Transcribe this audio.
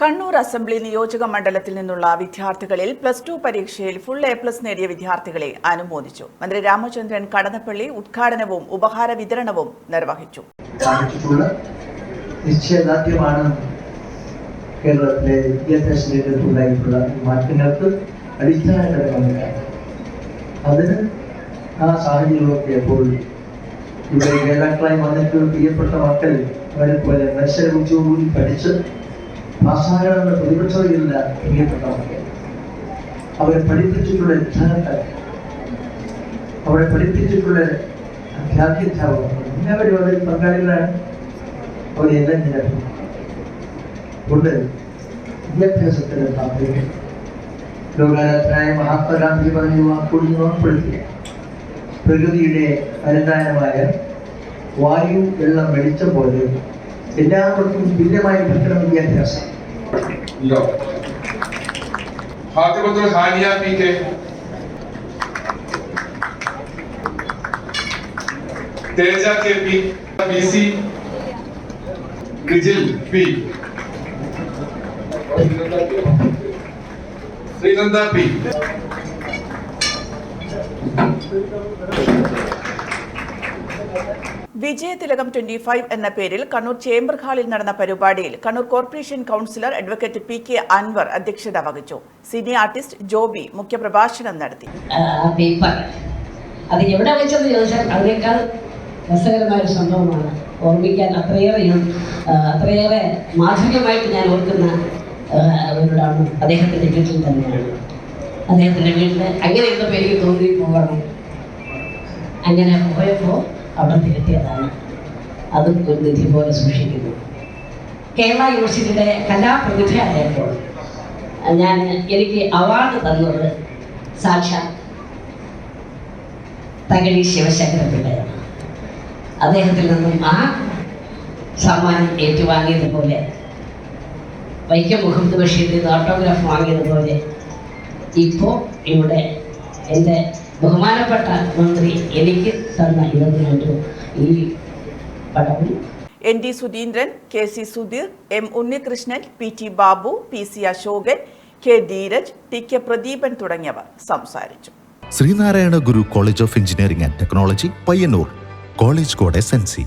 Kannur assembly നിയോജക മണ്ഡലത്തിൽ നിന്നുള്ള വിദ്യാർത്ഥികളിൽ പ്ലസ് ടു പരീക്ഷയിൽ ഫുൾ എ പ്ലസ് നേടിയ വിദ്യാർത്ഥികളെ അനുമോദിച്ചു. മന്ത്രി രാമചന്ദ്രൻ കടന്നപ്പള്ളി ഉദ്ഘാടനവും ഉപഹാര വിതരണവും നിർവഹിച്ചു. നിശ്ചയദാർഢ്യമാണ് കേരളത്തിലെ വിദ്യാഭ്യാസ രംഗത്തുണ്ടായിട്ടുള്ള മാറ്റങ്ങൾക്ക് അടിസ്ഥാന ഘടകമില്ല അതിന് ആ സാഹചര്യമൊക്കെ അപ്പോൾ ഇവിടെ നേതാക്കളായി വന്നിട്ട് പ്രിയപ്പെട്ട മക്കൾ അവരെ പോലെ മത്സരബുദ്ധിയോടുകൂടി പഠിച്ച് പാസ്സാകണമെന്ന പ്രതിപക്ഷതയില്ല പ്രിയപ്പെട്ടവർക്ക് അവരെ പഠിപ്പിച്ചിട്ടുള്ള രക്ഷാകർത്താക്കൾ അവരെ പഠിപ്പിച്ചിട്ടുള്ള അധ്യാപകർ എല്ലാവരും അതിൽ പങ്കാളികളാണ്. അവരെല്ലാം നിരക്കും കൊണ്ട് വിദ്യാഭ്യാസത്തിന്റെ താല്പര്യം. ലോകാരാധനായ മഹാത്മാഗാന്ധി പറഞ്ഞ ഓർമ്മപ്പെടുത്തി പ്രകൃതിയുടെ അനുദാനമായ വായു വെള്ളം വെളിച്ചം പോലെ എല്ലാവർക്കും തുല്യമായി ഭക്ഷണം വിദ്യാഭ്യാസം. फातिमतुल हानिया P K. Teja K P. BC. Rijil P. Sreenanda P. Vijayathilakam twenty five എന്ന പേരിൽ കണ്ണൂർ ചേംബർ ഹാളിൽ നടന്ന പരിപാടിയിൽ Kannur corporation councillor advocate P K Anvar അധ്യക്ഷത വഹിച്ചു. സിനി ആർട്ടിസ്റ്റ് ജോബി മുഖ്യപ്രഭാഷണം നടത്തി. അത് എവിടെ വെച്ചെന്ന് ചോദിച്ചാൽ അതിനേക്കാൾ രസകരമായ ഒരു സംഭവമാണ്. ഓർമ്മിക്കാൻ അത്രയേറെ അത്രയേറെ മാധുര്യമായിട്ട് ഞാൻ ഓർക്കുന്ന ആ, ഒരിടാണ് അദ്ദേഹത്തിന്റെ വീട്ടിൽ തന്നെയാണ്. അദ്ദേഹത്തിന്റെ വീട്ടിൽ അങ്ങനെ എന്തപ്പോൾ എനിക്ക് തോന്നി പോകണം അങ്ങനെ പോയപ്പോൾ അവിടെ തിരുത്തിയതാണ് അതും ഒരു നിധി പോലെ സൂക്ഷിക്കുന്നു. കേരള യൂണിവേഴ്സിറ്റിയുടെ കലാപ്രതിഭയായപ്പോൾ ഞാൻ എനിക്ക് അവാർഡ് തന്നത് സാക്ഷാ തകഴി ശിവശങ്കര പിള്ളയാണ് അദ്ദേഹത്തിൽ നിന്നും ആ സമ്മാനം ഏറ്റുവാങ്ങിയതുപോലെ വൈക്കം മുഹമ്മദ് ബഷീറിൽ നിന്ന് ഓട്ടോഗ്രാഫ് വാങ്ങിയതുപോലെ ഇപ്പോൾ ഇവിടെ എന്റെ ബഹുമാനപ്പെട്ട മന്ത്രി എനിക്ക് തന്ന ഇതൊരു ഈ പടവും N D Sudheendran K C Sudheer M Unnikrishnan P T Babu P C Ashokan K Dheeraj T K Pradeepan തുടങ്ങിയവർ സംസാരിച്ചു. Sreenarayana Guru college of engineering and technology Payyanur college code S N C.